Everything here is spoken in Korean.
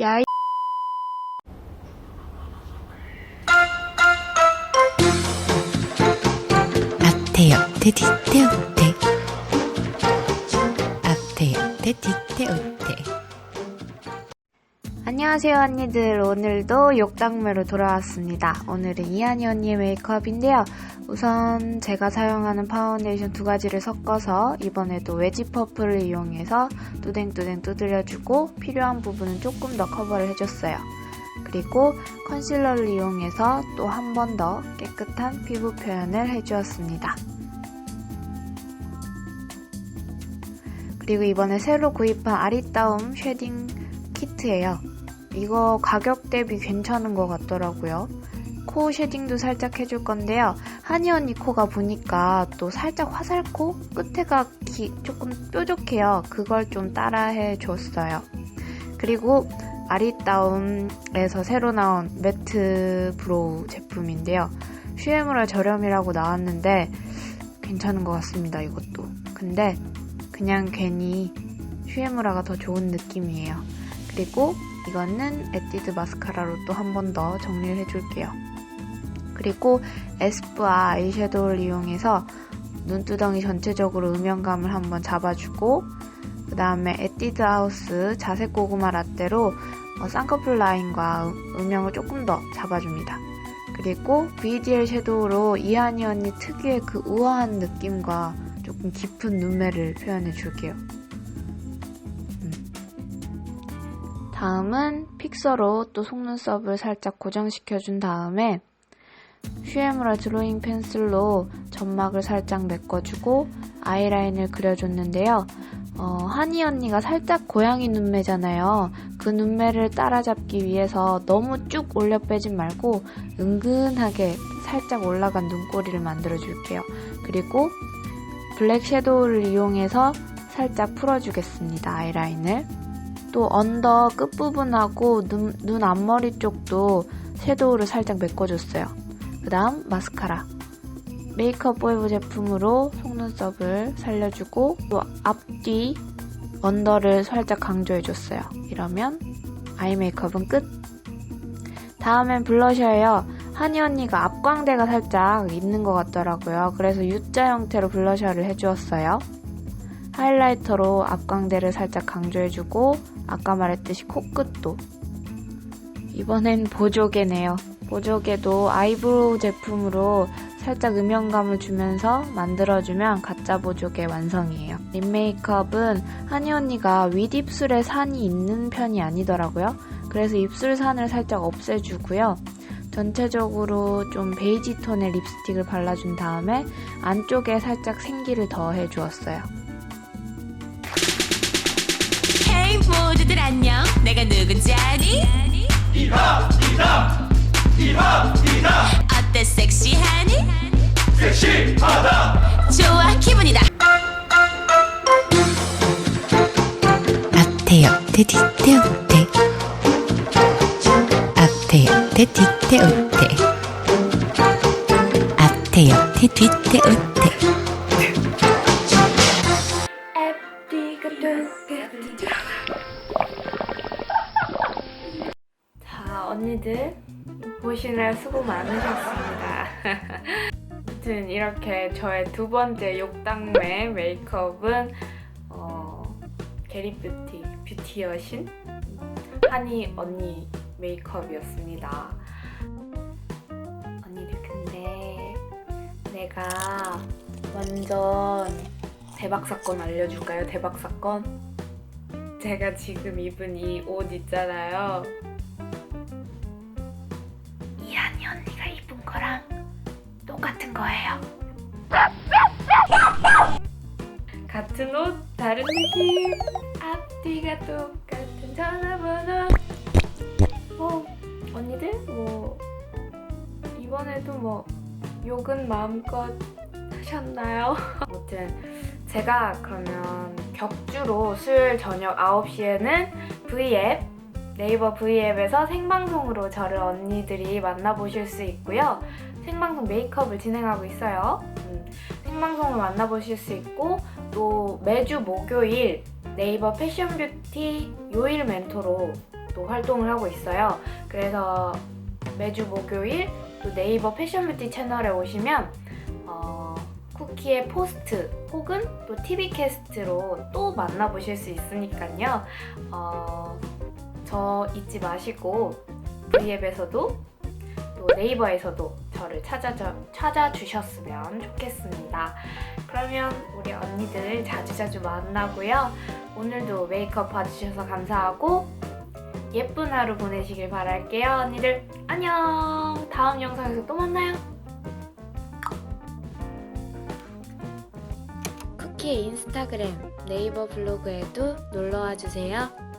야이 앞에 옆에 뒤태 어때 앞에 옆에 뒤태 어때 안녕하세요 언니들. 오늘도 욕당매로 돌아왔습니다. 오늘은 이한이 언니의 메이크업인데요. 우선 제가 사용하는 파운데이션 두 가지를 섞어서 이번에도 외지 퍼플을 이용해서 뚜댕뚜댕 두드려주고 필요한 부분은 조금 더 커버를 해줬어요. 그리고 컨실러를 이용해서 또 한 번 더 깨끗한 피부 표현을 해주었습니다. 그리고 이번에 새로 구입한 아리따움 쉐딩 키트예요. 이거 가격 대비 괜찮은 것 같더라고요. 코 쉐딩도 살짝 해줄 건데요. 한이 언니 코가 보니까 또 살짝 화살코? 끝에가 기- 조금 뾰족해요. 그걸 좀 따라해 줬어요. 그리고 아리따움에서 새로 나온 매트 브로우 제품인데요. 슈에무라 저렴이라고 나왔는데 괜찮은 것 같습니다. 이것도. 근데 그냥 괜히 슈에무라가 더 좋은 느낌이에요. 그리고 이거는 에뛰드 마스카라로 또 한 번 더 정리를 해줄게요. 그리고 에스쁘아 아이섀도우를 이용해서 눈두덩이 전체적으로 음영감을 한번 잡아주고 그 다음에 에뛰드 하우스 자색 고구마 라떼로 어, 쌍꺼풀 라인과 음- 음영을 조금 더 잡아줍니다. 그리고 BDL 섀도우로 이한이 언니 특유의 그 우아한 느낌과 조금 깊은 눈매를 표현해 줄게요. 다음은 픽서로 또 속눈썹을 살짝 고정시켜준 다음에 슈에무라 드로잉 펜슬로 점막을 살짝 메꿔주고 아이라인을 그려줬는데요. 어, 한이 언니가 살짝 고양이 눈매잖아요. 그 눈매를 따라잡기 위해서 너무 쭉 올려 빼진 말고 은근하게 살짝 올라간 눈꼬리를 만들어줄게요. 그리고 블랙 섀도우를 이용해서 살짝 풀어주겠습니다. 아이라인을. 또 언더 끝부분하고 눈, 눈 앞머리 쪽도 섀도우를 살짝 메꿔줬어요. 그 다음 마스카라. 메이크업 포에버 제품으로 속눈썹을 살려주고 또 앞뒤 언더를 살짝 강조해줬어요. 이러면 아이 메이크업은 끝. 다음엔 블러셔예요. 한이 언니가 앞광대가 살짝 있는 것 같더라고요. 그래서 U자 형태로 블러셔를 해주었어요. 하이라이터로 앞광대를 살짝 강조해주고 아까 말했듯이 코끝도 이번엔 보조개네요. 보조개도 아이브로우 제품으로 살짝 음영감을 주면서 만들어주면 가짜 보조개 완성이에요. 립 메이크업은 한이 언니가 윗입술에 산이 있는 편이 아니더라고요. 그래서 입술 산을 살짝 없애주고요. 전체적으로 좀 베이지 톤의 립스틱을 발라준 다음에 안쪽에 살짝 생기를 더해 주었어요. 내가 누군지 아니? 이하 이하 이하 이하 어때 섹시하니? 섹시하다. 좋아 기분이다. 어때 앞에 옆에 뒤태 어때 앞에 옆에 뒤태 어때 언니들 보시느라 수고 많으셨습니다. 아무튼 이렇게 저의 두 번째 욕당매 메이크업은 어, 게리뷰티 뷰티 여신 한이 언니 메이크업이었습니다. 언니들 근데 내가 완전 대박 사건 알려줄까요? 대박 사건? 제가 지금 입은 이 옷 있잖아요. 언니가 입은 거랑 똑같은 거예요. 같은 옷, 다른 느낌. 앞뒤가 똑같은 전화번호. 뭐, 언니들, 뭐, 이번에도 뭐, 욕은 마음껏 하셨나요? 아무튼, 제가 그러면 격주로 수요일 저녁 9시에는 V앱 네이버 V앱에서 생방송으로 저를 언니들이 만나보실 수 있고요. 생방송 메이크업을 진행하고 있어요. 음, 생방송을 만나보실 수 있고 또 매주 목요일 네이버 패션 뷰티 요일 멘토로 또 활동을 하고 있어요. 그래서 매주 목요일 또 네이버 패션 뷰티 채널에 오시면 어, 쿠키의 포스트 혹은 또 TV 캐스트로 또 만나보실 수 있으니까요. 어, 저 잊지 마시고 V앱에서도 또 네이버에서도 저를 찾아, 찾아주셨으면 좋겠습니다. 그러면 우리 언니들 자주자주 만나고요. 오늘도 메이크업 봐주셔서 감사하고 예쁜 하루 보내시길 바랄게요. 언니들 안녕. 다음 영상에서 또 만나요. 쿠키의 인스타그램, 네이버 블로그에도 놀러와 주세요.